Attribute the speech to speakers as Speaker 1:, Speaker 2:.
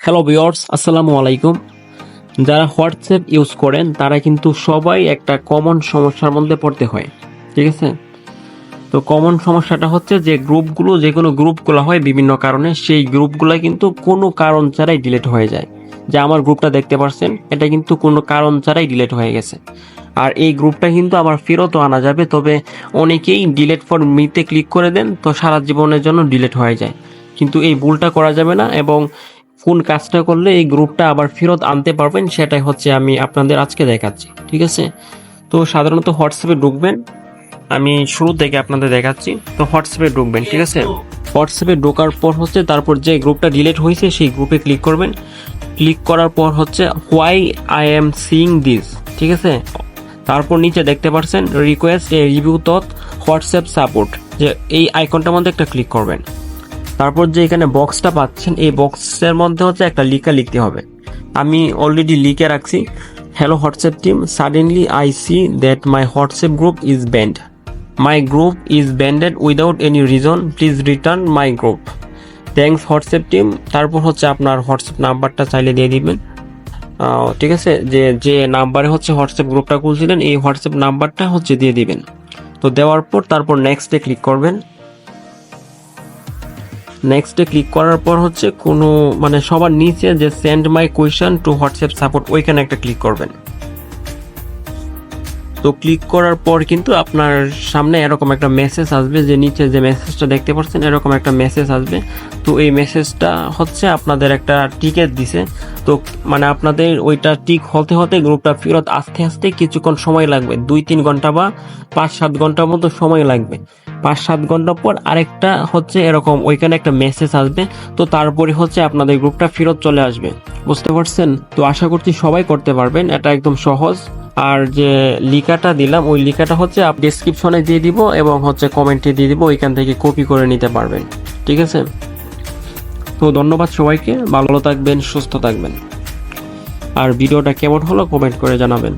Speaker 1: Hello viewers আসসালামু আলাইকুম। যারা হোয়াটসঅ্যাপ ইউজ করেন, তারা কিন্তু সবাই একটা কমন সমস্যার মধ্যে পড়তে হয়, ঠিক আছে? তো কমন সমস্যাটা হচ্ছে যে গ্রুপগুলো যে কোনো গ্রুপগুলো হয় বিভিন্ন কারণে, সেই গ্রুপগুলো কিন্তু কোনো কারণ ছাড়াই ডিলিট হয়ে যায়। যে আমার গ্রুপটা দেখতে পাচ্ছেন এটা কিন্তু কোনো কারণ ছাড়াই ডিলিট হয়ে গেছে। আর এই গ্রুপটা কিন্তু আবার ফেরতও আনা যাবে, তবে অনেকেই ডিলেট ফর মিতে ক্লিক করে দেন, তো সারা জীবনের জন্য ডিলেট হয়ে যায়। কিন্তু এই ভুলটা করা যাবে না, এবং কোন কাজটা করলে এই গ্রুপটা আবার ফেরত আনতে পারবেন, সেটাই হচ্ছে আমি আপনাদের আজকে দেখাচ্ছি, ঠিক আছে? তো সাধারণত হোয়াটসঅ্যাপে ঢুকবেন, আমি শুরু থেকে আপনাদের দেখাচ্ছি, তো হোয়াটসঅ্যাপে ঢুকবেন, ঠিক আছে? হোয়াটসঅ্যাপে ঢোকার পর হচ্ছে তারপর যে গ্রুপটা ডিলিট হয়েছে, সেই গ্রুপে ক্লিক করবেন। ক্লিক করার পর হচ্ছে why I am seeing this ঠিক আছে? তারপর নিচে দেখতে পাচ্ছেন request a review to WhatsApp support যে এই আইকনটার মধ্যে একটা ক্লিক করবেন। তারপর যে এখানে বক্সটা পাচ্ছেন, এই বক্সের মধ্যে হচ্ছে একটা লিখা লিখতে হবে। আমি অলরেডি লিখে রাখছি। Hello WhatsApp team suddenly I see that my WhatsApp group is banned my group is banded without any reason please return my group thanks WhatsApp team তারপর হচ্ছে আপনার হোয়াটসঅ্যাপ নাম্বারটা চাইলে দিয়ে দিবেন। ঠিক আছে? যে যে নাম্বারে হচ্ছে হোয়াটসঅ্যাপ গ্রুপটা খুলছিলেন, এই হোয়াটসঅ্যাপ নাম্বারটা হচ্ছে দিয়ে দিবেন। তো দেওয়ার পর তারপর নেক্সটে ক্লিক করবেন। নেক্সটে ক্লিক করার পর হচ্ছে কোনো মানে সবার নিচে যে send my question to WhatsApp support ওইখানে একটা ক্লিক করবেন। তো ক্লিক করার পর কিন্তু আপনার সামনে এরকম একটা মেসেজ আসবে যে নিচে যে মেসেজটা দেখতে পাচ্ছেন, এরকম একটা মেসেজ আসবে। তো এই মেসেজটা হচ্ছে আপনাদের একটা টিকেট দিছে। তো মানে আপনাদের ওইটা টিক হতে হতে গ্রুপটা ফেরত আস্তে আস্তে কিছুক্ষণ সময় লাগবে। দুই, তিন ঘণ্টা বা পাঁচ, সাত ঘণ্টার মতো সময় লাগবে। পাঁচ সাত ঘণ্টা পর আরেকটা হচ্ছে এরকম, ওইখানে একটা মেসেজ আসবে। তো তারপরে হচ্ছে আপনাদের গ্রুপটা ফেরত চলে আসবে। বুঝতে পারছেন? তো আশা করছি সবাই করতে পারবেন, এটা একদম সহজ। আর যে লিখাটা দিলাম, ওই লিখাটা হচ্ছে আপ ডিসক্রিপশনে দিয়ে দিব এবং হচ্ছে কমেন্টে দিয়ে দিব, ওইখান থেকে কপি করে নিতে পারবেন। ঠিক আছে? তো ধন্যবাদ সবাইকে, ভালো থাকবেন, সুস্থ থাকবেন। আর ভিডিওটা কেমন হলো কমেন্ট করে জানাবেন।